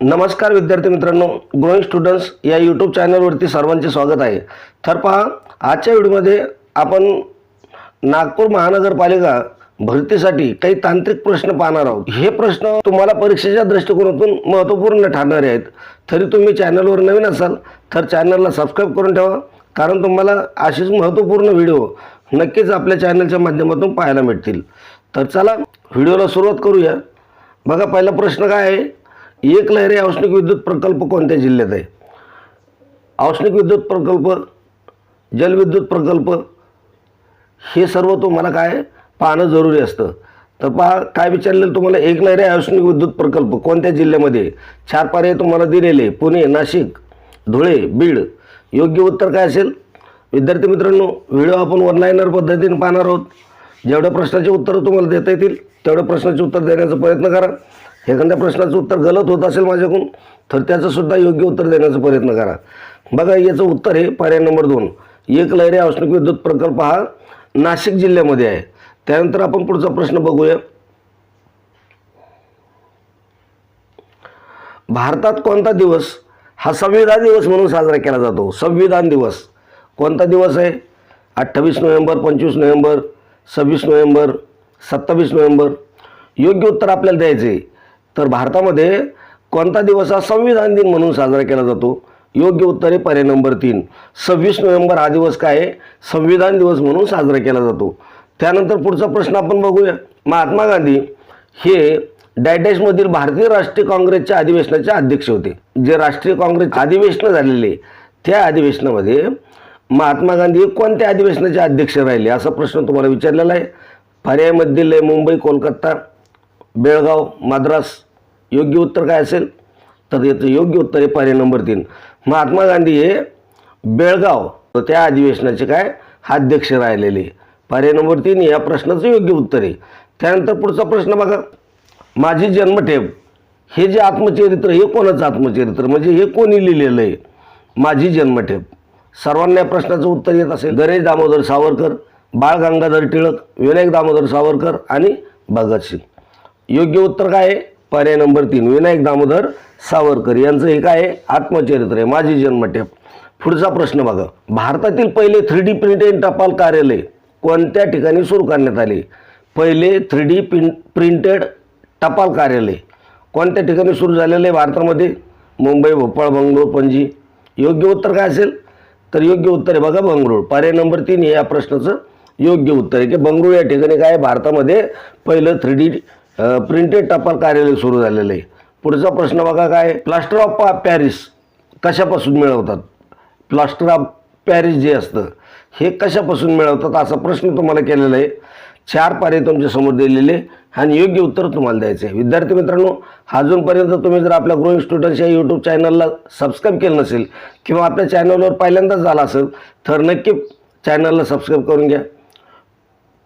नमस्कार विद्यार्थी मित्रांनो ग्रोईंग स्टुडंट्स या यूट्यूब चॅनलवरती सर्वांचे स्वागत आहे. तर पहा आजच्या व्हिडिओमध्ये आपण नागपूर महानगरपालिका भरतीसाठी काही तांत्रिक प्रश्न पाहणार आहोत. हे प्रश्न तुम्हाला परीक्षेच्या दृष्टिकोनातून महत्त्वपूर्ण ठरणारे आहेत. तरी तुम्ही चॅनलवर नवीन असाल तर चॅनलला सबस्क्राईब करून ठेवा कारण तुम्हाला अशीच महत्त्वपूर्ण व्हिडिओ नक्कीच आपल्या चॅनलच्या माध्यमातून पाहायला मिळतील. तर चला व्हिडिओला सुरुवात करूया. बघा पहिला प्रश्न काय आहे? एक लहरी औष्णिक विद्युत प्रकल्प कोणत्या जिल्ह्यात आहे? औष्णिक विद्युत प्रकल्प जलविद्युत प्रकल्प हे सर्व तुम्हाला काय पाहणं जरुरी असतं. तर पहा काय विचारलेलं तुम्हाला एक लहरी औष्णिक विद्युत प्रकल्प कोणत्या जिल्ह्यामध्ये चार पर्याय तुम्हाला दिलेले पुणे नाशिक धुळे बीड. योग्य उत्तर काय असेल? विद्यार्थी मित्रांनो व्हिडिओ आपण ऑनलाईनर पद्धतीने पाहणार आहोत. जेवढ्या प्रश्नाचे उत्तरं तुम्हाला देता येतील तेवढ्या प्रश्नाचे उत्तर देण्याचा प्रयत्न करा. एखाद्या प्रश्नाचं उत्तर गलत होत असेल माझ्याकडून तर त्याचं सुद्धा योग्य उत्तर देण्याचा प्रयत्न करा. बघा याचं उत्तर आहे पर्याय नंबर दोन. एक लहरी औष्णिक विद्युत प्रकल्प हा नाशिक जिल्ह्यामध्ये आहे. त्यानंतर आपण पुढचा प्रश्न बघूया. भारतात कोणता दिवस हा संविधान दिवस म्हणून साजरा केला जातो? संविधान दिवस. कोणता दिवस आहे? अठ्ठावीस नोव्हेंबर पंचवीस नोव्हेंबर सव्वीस नोव्हेंबर सत्तावीस नोव्हेंबर. योग्य उत्तर आपल्याला द्यायचे आहे. तर भारतामध्ये कोणता दिवस हा संविधान दिन म्हणून साजरा केला जातो? योग्य उत्तर आहे पर्याय नंबर तीन. सव्वीस नोव्हेंबर हा दिवस काय आहे? संविधान दिवस म्हणून साजरा केला जातो. त्यानंतर पुढचा प्रश्न आपण बघूया. महात्मा गांधी हे डॅडॅशमधील भारतीय राष्ट्रीय काँग्रेसच्या अधिवेशनाचे अध्यक्ष होते. जे राष्ट्रीय काँग्रेस अधिवेशनं झालेले त्या अधिवेशनामध्ये महात्मा गांधी हे कोणत्या अधिवेशनाचे अध्यक्ष राहिले? असा प्रश्न तुम्हाला विचारलेला आहे. पर्यायमध्ये मुंबई कोलकाता बेळगाव मद्रास योग्य उत्तर काय असेल? तर याचं योग्य उत्तर आहे पर्याय नंबर तीन. महात्मा गांधी हे बेळगाव तर त्या अधिवेशनाचे काय? अध्यक्ष राहिलेले. पर्याय नंबर तीन या प्रश्नाचं योग्य उत्तर आहे. त्यानंतर पुढचा प्रश्न बघा. माझी जन्मठेप हे जे आत्मचरित्र हे कोणाचं आत्मचरित्र? म्हणजे हे कोणी लिहिलेलं आहे? माझी जन्मठेप. सर्वांना या प्रश्नाचं उत्तर येत असेल. गणेश दामोदर सावरकर बाळ गंगाधर टिळक विनायक दामोदर सावरकर आणि भगतसिंग. योग्य उत्तर काय आहे? पर्याय नंबर तीन. विनायक दामोदर सावरकर यांचं हे काय आहे? आत्मचरित्र आहे. माझी जन्मठेप. पुढचा प्रश्न बघा. भारतातील पहिले थ्री डी प्रिंटेड टपाल कार्यालय कोणत्या ठिकाणी सुरू करण्यात आले? पहिले थ्री डी प्रिं प्रिंटेड टपाल कार्यालय कोणत्या ठिकाणी सुरू झालेलं आहे भारतामध्ये? मुंबई भोपाळ बंगळूर पणजी. योग्य उत्तर काय असेल? तर योग्य उत्तर आहे बघा बंगळूर. पर्याय नंबर तीन हे या प्रश्नाचं योग्य उत्तर आहे की बंगळूर या ठिकाणी काय आहे? भारतामध्ये पहिलं थ्री डी प्रिंटेड टपाल कार्यालय सुरू झालेलं आहे. पुढचा प्रश्न बघा काय? प्लास्टर ऑफ पा पॅरिस कशापासून मिळवतात? प्लास्टर ऑफ पॅरिस जे असतं हे कशापासून मिळवतात असा प्रश्न तुम्हाला केलेला आहे. चार पारे तुमच्यासमोर दिलेले आणि योग्य उत्तर तुम्हाला द्यायचं आहे. विद्यार्थी मित्रांनो अजूनपर्यंत तुम्ही जर आपल्या ग्रोईंग स्टुडंट्स या यूट्यूब चॅनलला सबस्क्राईब केलं नसेल किंवा आपल्या चॅनलवर पहिल्यांदाच झाला असेल तर नक्की चॅनलला सबस्क्राईब करून घ्या.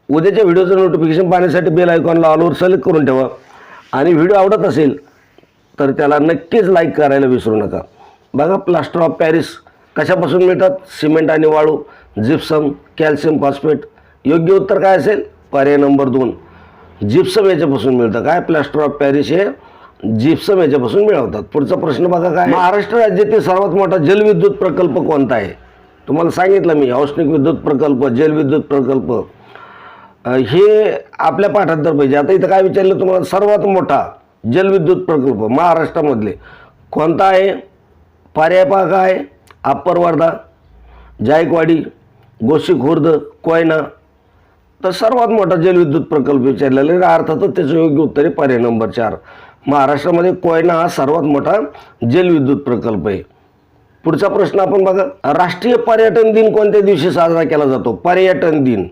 उद्याच्या व्हिडिओचं नोटिफिकेशन पाहण्यासाठी बेल आयकॉनला ऑलवर सिलेक्ट करून ठेवा. आणि व्हिडिओ आवडत असेल तर त्याला नक्कीच लाईक करायला विसरू नका. बघा प्लास्टर ऑफ पॅरिस कशापासून मिळतात? सिमेंट आणि वाळू जिप्सम कॅल्शियम फॉस्फेट योग्य उत्तर काय असेल? पर्याय नंबर दोन. जिप्सम याच्यापासून मिळतं. काय? प्लास्टर ऑफ पॅरिस हे जिप्सम याच्यापासून मिळवतात. पुढचा प्रश्न बघा काय? महाराष्ट्र राज्यातील सर्वात मोठा जलविद्युत प्रकल्प कोणता आहे? तुम्हाला सांगितलं मी औष्णिक विद्युत प्रकल्प जलविद्युत प्रकल्प. हे आपल्या पाठात तर पाहिजे. आता इथं काय विचारलं तुम्हाला? सर्वात मोठा जलविद्युत प्रकल्प महाराष्ट्रामधले कोणता आहे? पर्याय पहा काय अप्पर वर्धा जायकवाडी गोशी खुर्द कोयना. तर सर्वात मोठा जलविद्युत प्रकल्प विचारलेला आहे. अर्थातच त्याचं योग्य उत्तर आहे पर्याय नंबर चार. महाराष्ट्रामध्ये कोयना हा सर्वात मोठा जलविद्युत प्रकल्प आहे. पुढचा प्रश्न आपण बघा. राष्ट्रीय पर्यटन दिन कोणत्या दिवशी साजरा केला जातो? पर्यटन दिन.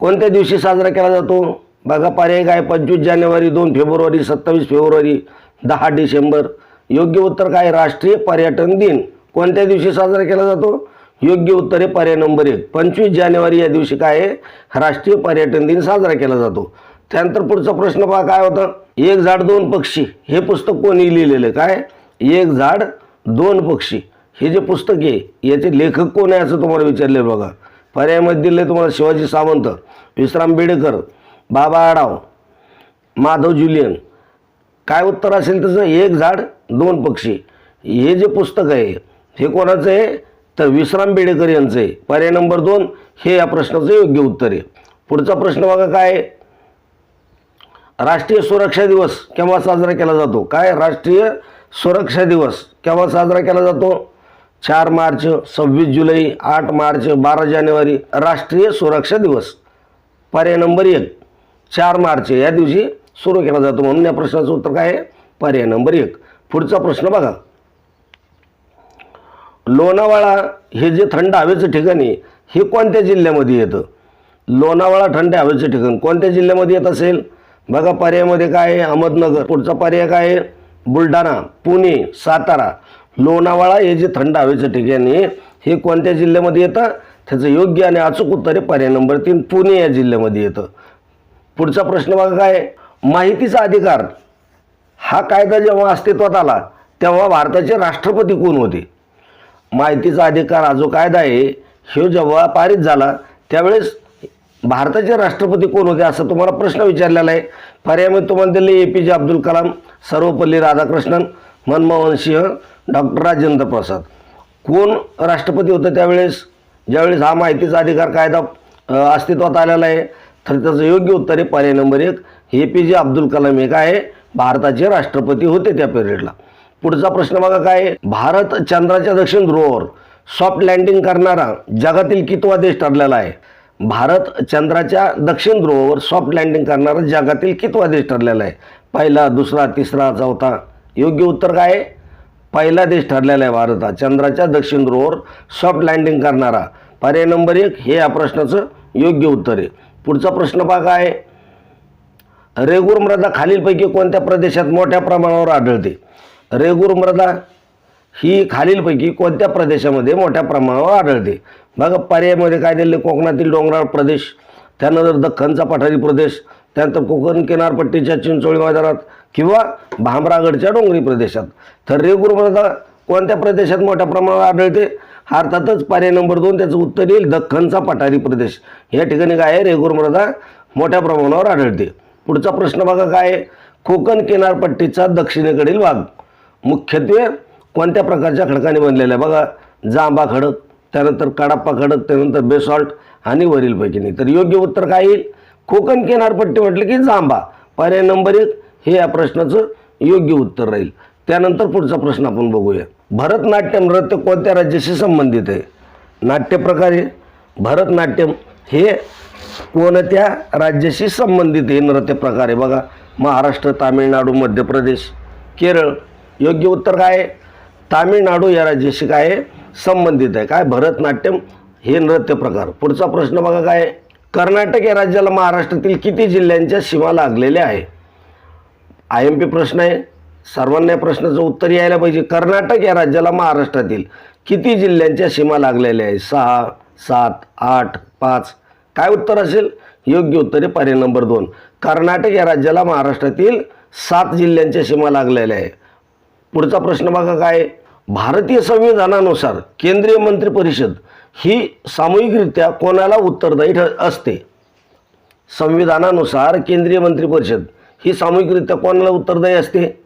कोणत्या दिवशी साजरा केला जातो? बघा पर्याय काय? पंचवीस जानेवारी दोन फेब्रुवारी सत्तावीस फेब्रुवारी दहा डिसेंबर. योग्य उत्तर काय? राष्ट्रीय पर्यटन दिन. कोणत्या दिवशी साजरा केला जातो? योग्य उत्तर आहे पर्याय नंबर एक. पंचवीस जानेवारी या दिवशी काय आहे राष्ट्रीय पर्यटन दिन साजरा केला जातो. त्यानंतर पुढचा प्रश्न पहा काय होता? एक झाड दोन पक्षी. हे पुस्तक कोणी लिहिलेलं आहे? काय? एक झाड दोन पक्षी. हे जे पुस्तक आहे याचे लेखक कोण आहे असं तुम्हाला विचारलेलं बघा. पर्यायमध्ये दिले तुम्हाला शिवाजी सावंत विश्राम बेडेकर बाबा आडाव माधव जुलियन. काय उत्तर असेल त्याचं? एक झाड दोन पक्षी. हे जे पुस्तक आहे हे कोणाचं आहे? तर विश्राम बेडेकर यांचं आहे. पर्याय नंबर दोन हे या प्रश्नाचं योग्य उत्तर आहे. पुढचा प्रश्न बघा काय राष्ट्रीय सुरक्षा दिवस केव्हा साजरा केला जातो? काय? राष्ट्रीय सुरक्षा दिवस केव्हा साजरा केला जातो? चार मार्च सव्वीस जुलै आठ मार्च बारा जानेवारी राष्ट्रीय सुरक्षा दिवस. पर्याय नंबर एक चार मार्च या दिवशी सुरू केला जातो म्हणून या प्रश्नाचं उत्तर काय आहे? पर्याय नंबर एक. पुढचा प्रश्न बघा. लोणावळा हे जे थंड हवेचं ठिकाण आहे हे कोणत्या जिल्ह्यामध्ये येतं? लोणावळा थंड हवेचं ठिकाण कोणत्या जिल्ह्यामध्ये येत असेल? बघा पर्यायामध्ये काय आहे? अहमदनगर. पुढचा पर्याय काय आहे? बुलढाणा पुणे सातारा. लोणावळा हे जे थंड हवेचं ठिकाण आहे हे कोणत्या जिल्ह्यामध्ये येतं? त्याचं योग्य आणि अचूक उत्तर आहे पर्याय नंबर तीन पुणे या जिल्ह्यामध्ये येतं. पुढचा प्रश्न बघा काय माहितीचा अधिकार हा कायदा जेव्हा अस्तित्वात आला तेव्हा भारताचे राष्ट्रपती कोण होते? माहितीचा अधिकार हा जो कायदा आहे हे जेव्हा पारित झाला त्यावेळेस भारताचे राष्ट्रपती कोण होते असा तुम्हाला प्रश्न विचारलेला आहे. पर्यायामध्ये तुम्हाला दिले A P J Abdul Kalam Sarvepalli Radhakrishnan Manmohan Singh doctor Rajendra Prasad. कोण राष्ट्रपती होतं त्यावेळेस? ज्यावेळेस हा माहितीचा अधिकार कायदा अस्तित्वात आलेला आहे तर त्याचं योग्य उत्तर आहे. पर्याय नंबर एक ए पी जे अब्दुल कलाम हे काय आहे. भारताचे राष्ट्रपती होते त्या पिरियडला पुढचा प्रश्न बघा काय भारत चंद्राच्या दक्षिण ध्रुवावर सॉफ्ट लँडिंग करणारा जगातील कितवा देश ठरलेला आहे? भारत चंद्राच्या दक्षिण ध्रुवावर सॉफ्ट लँडिंग करणारा जगातील कितवा देश ठरलेला आहे? पहिला दुसरा तिसरा चौथा. योग्य उत्तर काय आहे? पहिला देश ठरलेला आहे भारत हा चंद्राच्या दक्षिण ध्रुवावर सॉफ्ट लँडिंग करणारा. पर्याय नंबर एक हे या प्रश्नाचं योग्य उत्तर आहे. पुढचा प्रश्न बघा आहे. रेगूर मृदा खालीलपैकी कोणत्या प्रदेशात मोठ्या प्रमाणावर आढळते? रेगूर मृदा ही खालीलपैकी कोणत्या प्रदेशामध्ये मोठ्या प्रमाणावर आढळते? बघा पर्यायामध्ये काय दिले कोकणातील डोंगराळ प्रदेश त्यानंतर दख्खनचा पठारी प्रदेश त्यानंतर कोकण किनारपट्टीच्या चिंचोळी मैदानात किंवा भामरागडच्या डोंगरी प्रदेशात. तर रेगूर मृदा कोणत्या प्रदेशात मोठ्या प्रमाणावर आढळते? अर्थातच पर्याय नंबर दोन त्याचं उत्तर येईल दख्खनचा पठारी प्रदेश. या ठिकाणी काय आहे? रेगूर मृदा मोठ्या प्रमाणावर आढळते. पुढचा प्रश्न बघा काय आहे? कोकण किनारपट्टीचा दक्षिणेकडील भाग. मुख्यत्वे कोणत्या प्रकारच्या खडकाने बनलेला आहे? बघा जांबा खडक त्यानंतर कडाप्पा खडक त्यानंतर बेसॉल्ट आणि वरीलपैकी नाही तर योग्य उत्तर काय येईल? कोकण किनारपट्टी म्हटलं की जांबा पर्याय नंबर एक हे या प्रश्नाचं योग्य उत्तर राहील. त्यानंतर पुढचा प्रश्न आपण बघूया. भरतनाट्यम नृत्य कोणत्या राज्याशी संबंधित आहे? नाट्यप्रकारे भरतनाट्यम हे कोणत्या राज्याशी संबंधित आहे? नृत्य प्रकार आहे बघा. महाराष्ट्र तामिळनाडू मध्य प्रदेश केरळ. योग्य उत्तर काय आहे? तामिळनाडू या राज्याशी काय आहे? संबंधित आहे. काय? भरतनाट्यम हे नृत्य प्रकार. पुढचा प्रश्न बघा काय कर्नाटक या राज्याला महाराष्ट्रातील किती जिल्ह्यांच्या सीमा लागलेल्या आहे आय एम पी प्रश्न आहे. सर्वांना या प्रश्नाचं उत्तर यायला पाहिजे. कर्नाटक या राज्याला महाराष्ट्रातील किती जिल्ह्यांच्या सीमा लागलेल्या आहे सहा सात आठ पाच. काय उत्तर असेल? योग्य उत्तर आहे पर्याय नंबर दोन. कर्नाटक या राज्याला महाराष्ट्रातील सात जिल्ह्यांच्या सीमा लागलेल्या आहे पुढचा प्रश्न बघा काय? भारतीय संविधानानुसार केंद्रीय मंत्री परिषद ही सामूहिकरित्या कोणाला उत्तरदायी ठ असते? संविधानानुसार केंद्रीय मंत्री परिषद ही सामूहिकरित्या कोणाला उत्तरदायी असते?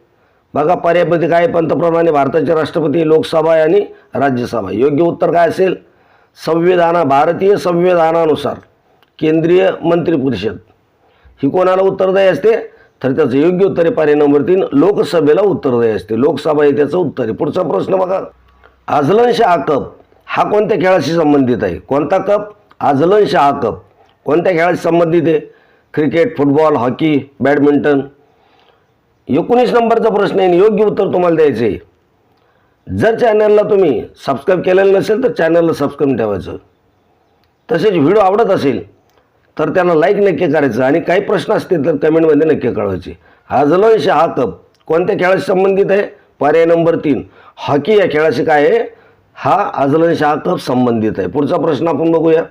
बघा पर्यायपती काय पंतप्रधान भारताचे राष्ट्रपती लोकसभा आणि राज्यसभा. योग्य उत्तर काय असेल? संविधाना भारतीय संविधानानुसार केंद्रीय मंत्री परिषद ही कोणाला उत्तरदायी असते? तर त्याचं योग्य उत्तर आहे पर्याय नंबर तीन लोकसभेला उत्तरदायी असते. लोकसभा हे त्याचं उत्तर आहे. पुढचा प्रश्न बघा. आझलन शाह कप हा कोणत्या खेळाशी संबंधित आहे? कोणता कप? आझलन Shah cup. कोणत्या खेळाशी संबंधित आहे? Cricket football hockey badminton. एकोणीस नंबरचा प्रश्न आहे आणि योग्य उत्तर तुम्हाला द्यायचं आहे. जर चॅनलला तुम्ही सबस्क्राईब केलेलं नसेल तर चॅनलला सबस्क्राईब ठेवायचं. तसेच व्हिडिओ आवडत असेल तर त्यांना लाईक नक्की करायचं आणि काही प्रश्न असतील तर कमेंटमध्ये नक्की कळवायचे. हा जलवंश हा कप. कोणत्या खेळाशी संबंधित आहे? पर्याय नंबर तीन. हॉकी या खेळाशी काय आहे? हा अजलन शाह कप संबंधित आहे. पुढचा प्रश्न आपण बघूया.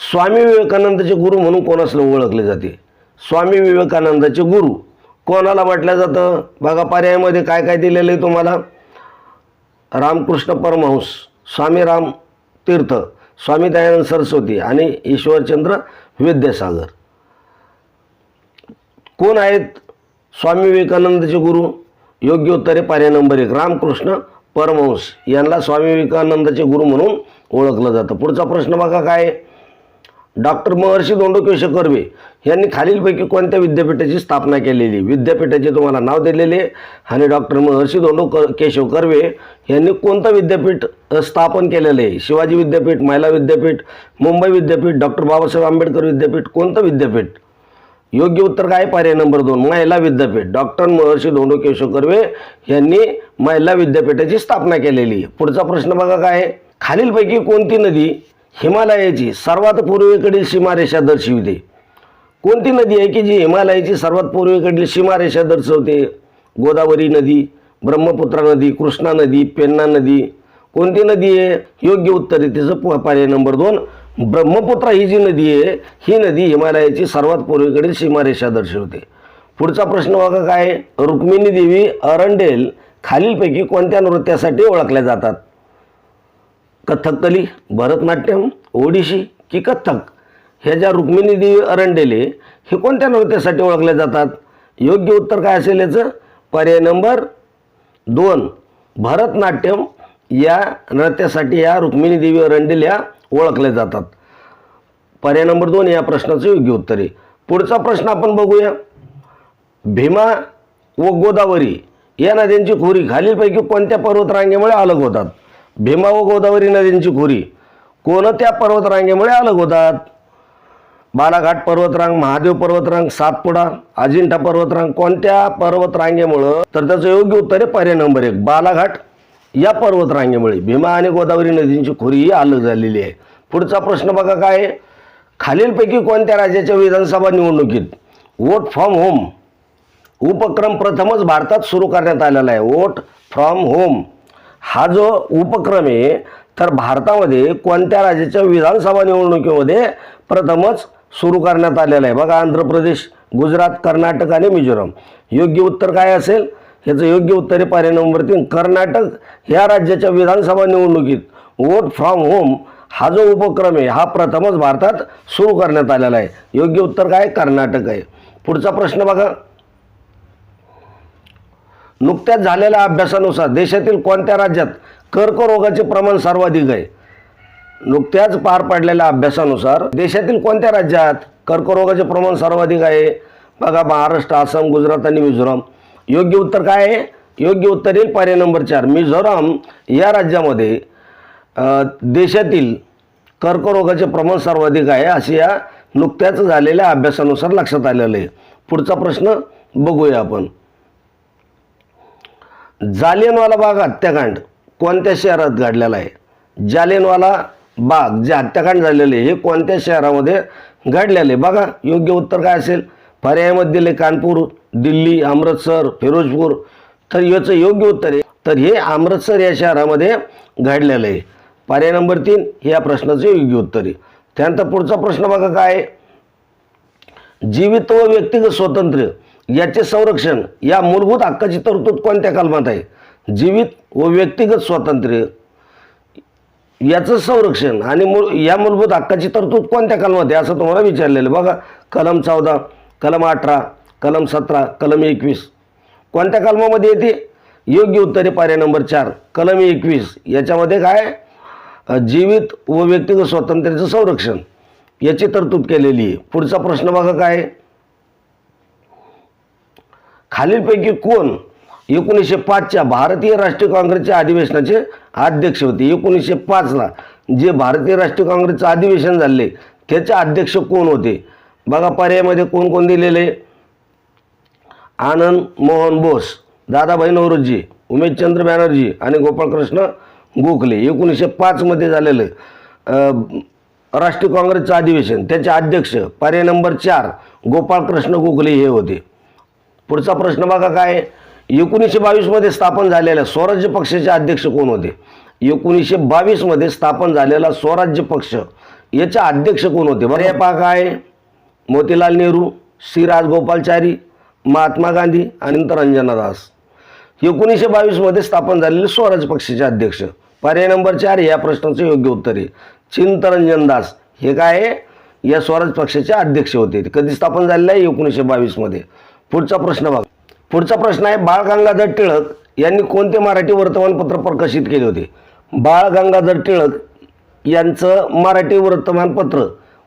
स्वामी विवेकानंदाचे गुरु म्हणून कोणासला ओळखले जाते? स्वामी विवेकानंदाचे गुरु. कोणाला म्हटलं जातं? बघा पर्यायामध्ये काय काय दिलेलं आहे तुम्हाला? रामकृष्ण परमहंस स्वामी राम तीर्थ स्वामी दयानंद सरस्वती आणि ईश्वरचंद्र विद्यासागर. कोण आहेत स्वामी विवेकानंदाचे गुरु? योग्य उत्तरे पर्याय नंबर एक रामकृष्ण परमहंस. यांना स्वामी विवेकानंदाचे गुरु म्हणून ओळखलं जातं. पुढचा प्रश्न बघा काय आहे? डॉक्टर महर्षी धोंडो केशव कर्वे यांनी खालीलपैकी कोणत्या विद्यापीठाची स्थापना केलेली? विद्यापीठाचे तुम्हाला नाव दिलेले आहे. आणि डॉक्टर महर्षी दोंडो क केशव कर्वे यांनी कोणतं विद्यापीठ स्थापन केलेलं आहे? शिवाजी विद्यापीठ महिला विद्यापीठ मुंबई विद्यापीठ डॉक्टर बाबासाहेब आंबेडकर विद्यापीठ कोणतं विद्यापीठ? योग्य उत्तर काय पर्याय नंबर दोन महिला विद्यापीठ. डॉक्टर महर्षी दोंडो केशव कर्वे यांनी महिला विद्यापीठाची स्थापना केलेली आहे. पुढचा प्रश्न बघा काय खालीलपैकी कोणती नदी हिमालयाची सर्वात पूर्वेकडील सीमारेषा दर्शविते. कोणती नदी आहे की जी हिमालयाची सर्वात पूर्वेकडील सीमारेषा दर्शवते? गोदावरी नदी ब्रह्मपुत्रा नदी कृष्णा नदी पेन्ना नदी. कोणती नदी आहे? योग्य उत्तर आहे तिचं प- पर्याय नंबर दोन. ब्रह्मपुत्रा ही जी नदी आहे ही नदी हिमालयाची सर्वात पूर्वेकडील सीमारेषा दर्शवते. पुढचा प्रश्न बघा काय? रुक्मिणी देवी अरंडेल खालीलपैकी कोणत्या नृत्यासाठी ओळखल्या जातात? कथकली भरतनाट्यम ओडिशी की कथ्थक? ह्या ज्या रुक्मिणी देवी अरंडेले हे कोणत्या नृत्यासाठी ओळखले जातात? योग्य उत्तर काय असेल याचं? पर्याय नंबर दोन. भरतनाट्यम या नृत्यासाठी या रुक्मिणी देवी अरंडेल या ओळखल्या जातात. पर्याय नंबर दोन या प्रश्नाचं योग्य उत्तर आहे. पुढचा प्रश्न आपण बघूया. भीमा व गोदावरी या नद्यांची खोरी खालीलपैकी कोणत्या पर्वतरांगेमुळे अलग होतात? भीमा व गोदावरी नद्यांची खोरी. कोणत्या पर्वतरांगेमुळे अलग होतात? बालाघाट पर्वतरांग महादेव पर्वतरांग सातपुडा अजिंठा पर्वतरांग कोणत्या पर्वतरांगेमुळं? तर त्याचं योग्य उत्तर आहे पर्याय नंबर एक बालाघाट. या पर्वतरांगेमुळे भीमा आणि गोदावरी नदींची खोरी ही अलग झालेली आहे. पुढचा प्रश्न बघा काय खालीलपैकी कोणत्या राज्याच्या विधानसभा निवडणुकीत वोट फ्रॉम होम उपक्रम प्रथमच भारतात सुरू करण्यात आलेला आहे? वोट फ्रॉम होम हा जो उपक्रम आहे तर भारतामध्ये कोणत्या राज्याच्या विधानसभा निवडणुकीमध्ये प्रथमच सुरू करण्यात आलेला आहे? बघा आंध्र प्रदेश गुजरात कर्नाटक आणि मिझोराम. योग्य उत्तर काय असेल? ह्याचं योग्य उत्तर आहे पर्याय नंबर तीन. कर्नाटक ह्या राज्याच्या विधानसभा निवडणुकीत वोट फ्रॉम होम हा जो उपक्रम आहे हा प्रथमच भारतात सुरू करण्यात आलेला आहे. योग्य उत्तर काय? कर्नाटक आहे. पुढचा प्रश्न बघा. नुकत्याच झालेल्या अभ्यासानुसार देशातील कोणत्या राज्यात कर्करोगाचे प्रमाण सर्वाधिक आहे? नुकत्याच पार पडलेल्या अभ्यासानुसार देशातील कोणत्या राज्यात कर्करोगाचे प्रमाण सर्वाधिक आहे? बघा महाराष्ट्र आसाम गुजरात आणि मिझोराम. योग्य उत्तर काय आहे? योग्य उत्तर येईल पर्याय नंबर चार. मिझोराम या राज्यामध्ये देशातील कर्करोगाचे प्रमाण सर्वाधिक आहे असे या नुकत्याच झालेल्या अभ्यासानुसार लक्षात आलेलं आहे. पुढचा प्रश्न बघूया आपण. जालियनवाला बाग हत्याकांड. कोणत्या शहरात घडलेला आहे? जालियनवाला बाग जे हत्याकांड झालेले आहे, हे कोणत्या शहरामध्ये घडलेले आहे? बघा योग्य उत्तर काय असेल? पर्यायामध्ये दिले कानपूर दिल्ली अमृतसर फिरोजपूर. तर याचं योग्य उत्तर आहे. तर हे अमृतसर या शहरामध्ये घडलेलं आहे. पर्याय नंबर तीन हे या प्रश्नाचं योग्य उत्तर आहे. त्यानंतर पुढचा प्रश्न बघा काय जीवित व व्यक्तिगत स्वातंत्र्य. याचे संरक्षण या मूलभूत हक्काची तरतूद कोणत्या कलमात आहे? जीवित व व्यक्तिगत स्वातंत्र्य. याचं संरक्षण आणि मूल या मूलभूत हक्काची तरतूद कोणत्या कलमात आहे असं तुम्हाला विचारलेलं आहे. बघा कलम चौदा कलम अठरा कलम सतरा कलम एकवीस. कोणत्या कलमामध्ये येते? योग्य उत्तरे पर्याय नंबर चार कलम एकवीस. याच्यामध्ये काय? जीवित व व्यक्तिगत स्वातंत्र्याचं संरक्षण. याची तरतूद केलेली आहे. पुढचा प्रश्न बघा काय आहे? खालीलपैकी कोण एकोणीसशे पाचच्या भारतीय राष्ट्रीय काँग्रेसच्या अधिवेशनाचे अध्यक्ष होते? एकोणीसशे पाचला जे भारतीय राष्ट्रीय काँग्रेसचं अधिवेशन झाले त्याचे अध्यक्ष कोण होते? बघा पर्यायामध्ये कोण कोण दिलेले? आनंद मोहन बोस दादाभाई नवरोजी उमेशचंद्र बॅनर्जी आणि गोपाळकृष्ण गोखले. एकोणीसशे पाचमध्ये झालेलं राष्ट्रीय काँग्रेसचं अधिवेशन त्याचे अध्यक्ष पर्याय नंबर चार गोपाळकृष्ण गोखले हे होते. पुढचा प्रश्न बघा काय? एकोणीसशे बावीसमध्ये स्थापन झालेल्या स्वराज्य पक्षाचे अध्यक्ष कोण होते? एकोणीसशे बावीसमध्ये स्थापन झालेला स्वराज्य पक्ष याचे अध्यक्ष कोण होते? बरं हे पहा काय? मोतीलाल नेहरू श्री राजगोपालचारी महात्मा गांधी आणि नंतर अंजना दास. एकोणीसशे बावीसमध्ये स्थापन झालेले स्वराज पक्षाचे अध्यक्ष. पर्याय नंबर चार या प्रश्नाचं योग्य उत्तर आहे. चिंतरंजन दास. हे काय आहे? या स्वराज पक्षाचे अध्यक्ष होते. कधी स्थापन झालेले आहे? एकोणीसशे बावीसमध्ये पुढचा प्रश्न बघ. पुढचा प्रश्न आहे बाळ गंगाधर टिळक यांनी कोणते मराठी वर्तमानपत्र प्रकाशित केले होते? बाळ गंगाधर टिळक यांचं मराठी वर्तमानपत्र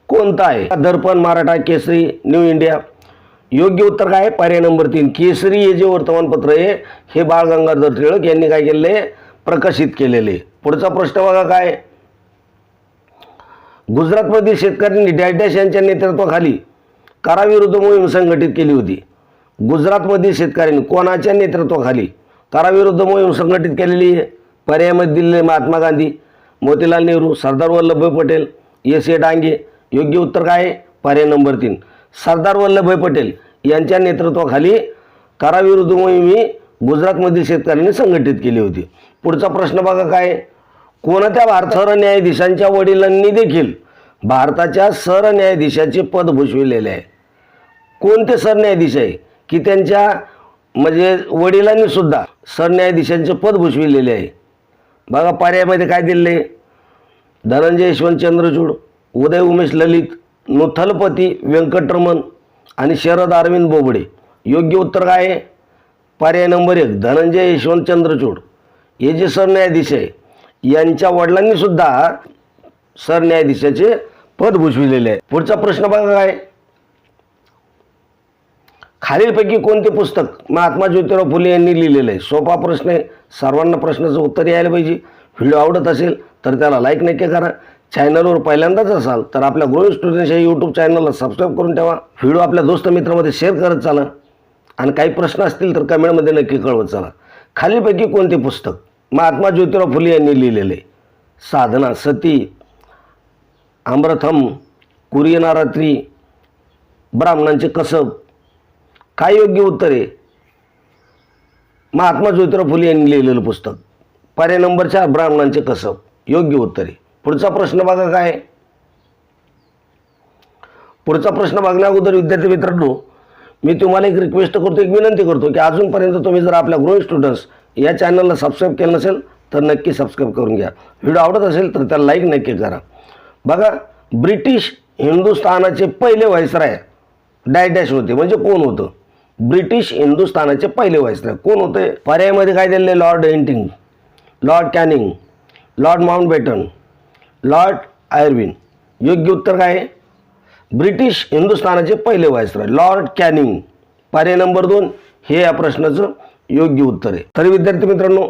कोणतं आहे? Darpan Maratha Kesari new India. योग्य उत्तर काय आहे? पर्याय नंबर तीन. केसरी हे जे वर्तमानपत्र आहे हे बाळ गंगाधर टिळक यांनी काय केलेले? प्रकाशित केलेले. पुढचा प्रश्न बघा काय? गुजरातमधील शेतकऱ्यांनी डॅश यांच्या नेतृत्वाखाली कराविरुद्ध मोहीम संघटित केली होती. गुजरातमधील शेतकऱ्यांनी कोणाच्या नेतृत्वाखाली कराविरुद्ध मोहीम संघटित केलेली आहे? पर्यायमध्ये दिलेले महात्मा गांधी मोतीलाल नेहरू सरदार वल्लभभाई पटेल एस ए डांगे योग्य उत्तर काय आहे? पर्याय नंबर तीन. सरदार वल्लभभाई पटेल यांच्या नेतृत्वाखाली कराविरुद्ध मोहीम ही गुजरातमधील शेतकऱ्यांनी संघटित केली होती. पुढचा प्रश्न बघा काय कोणत्या भारत सरन्यायाधीशांच्या वडिलांनी देखील भारताच्या सरन्यायाधीशाचे पद भूषविलेले आहे? कोणते सरन्यायाधीश आहे? की त्यांच्या म्हणजे वडिलांनीसुद्धा सरन्यायाधीशांचे पद भूषविलेले आहे. बघा पर्यायामध्ये काय दिले धनंजय यशवंत चंद्रचूड उदय उमेश ललित नुथलपती व्यंकटरमण आणि शरद अरविंद बोबडे. योग्य उत्तर काय आहे? पर्याय नंबर एक धनंजय यशवंत चंद्रचूड. हे जे सरन्यायाधीश आहे यांच्या वडिलांनीसुद्धा सरन्यायाधीशाचे पद भूषविलेले आहे. पुढचा प्रश्न बघा काय? खालीलपैकी कोणते पुस्तक महात्मा ज्योतिराव फुले यांनी लिहिलेलं आहे? सोपा प्रश्न आहे. सर्वांना प्रश्नाचं उत्तर यायला पाहिजे. व्हिडिओ आवडत असेल तर त्याला लाईक नक्की करा. चॅनलवर पहिल्यांदाच असाल तर आपल्या ग्रोइंग स्टुडंट्स या यूट्यूब चॅनलला सबस्क्राईब करून ठेवा. व्हिडिओ आपल्या दोस्त मित्रामध्ये शेअर करत चाला. आणि काही प्रश्न असतील तर कमेंटमध्ये नक्की कळवत चाला. खालीलपैकी कोणते पुस्तक महात्मा ज्योतिराव फुले यांनी लिहिलेले? साधना सती आम्रथम कुरियनारात्री ब्राह्मणांचे कसब काय योग्य उत्तर आहे? महात्मा ज्योतिराव फुले यांनी लिहिलेलं पुस्तक. पर्याय नंबर चार ब्राह्मणांचे कसब. योग्य उत्तर आहे. पुढचा प्रश्न बघा काय पुढचा प्रश्न बघण्या अगोदर विद्यार्थी मित्रांनो मी तुम्हाला एक रिक्वेस्ट करतो एक विनंती करतो की अजूनपर्यंत तुम्ही जर आपल्या ग्रोइंग स्टुडंट्स या चॅनलला सबस्क्राईब केलं नसेल तर नक्की सबस्क्राईब करून घ्या. व्हिडिओ आवडत असेल तर त्याला लाईक नक्की करा. बघा ब्रिटिश हिंदुस्थानाचे पहिले व्हायसराय डॅश डॅश होते. म्हणजे कोण होतं? ब्रिटिश हिंदुस्थानाचे पहिले व्हायसराय कोण होते? पर्यायमध्ये काय दिलेले Lord एंटिंग lord Canning lord Mountbatten lord Irwin. योग्य उत्तर काय आहे? ब्रिटिश हिंदुस्थानाचे पहिले व्हायसरॉय लॉर्ड कॅनिंग पर्याय नंबर दोन. हे या प्रश्नाचं योग्य उत्तर आहे. तरी विद्यार्थी मित्रांनो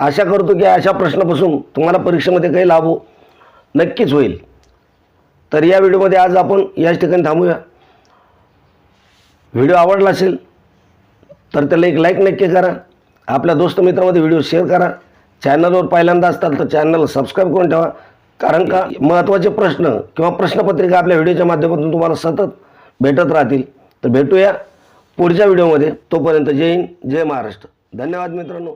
आशा करतो की अशा प्रश्नापासून तुम्हाला परीक्षेमध्ये काही लाभ हो नक्कीच होईल. तर या व्हिडिओमध्ये आज आपण याच ठिकाणी थांबूया. व्हिडिओ आवडला असेल तर त्याला एक लाईक नक्की करा. आपल्या दोस्त मित्रामध्ये व्हिडिओ शेअर करा. चॅनलवर पहिल्यांदा असतात तर चॅनलला सबस्क्राईब करून ठेवा. कारण का महत्त्वाचे प्रश्न किंवा प्रश्नपत्रिका आपल्या व्हिडिओच्या माध्यमातून तुम्हाला सतत भेटत राहतील. तर भेटूया पुढच्या व्हिडिओमध्ये. तोपर्यंत जय हिंद जय महाराष्ट्र. धन्यवाद मित्रांनो.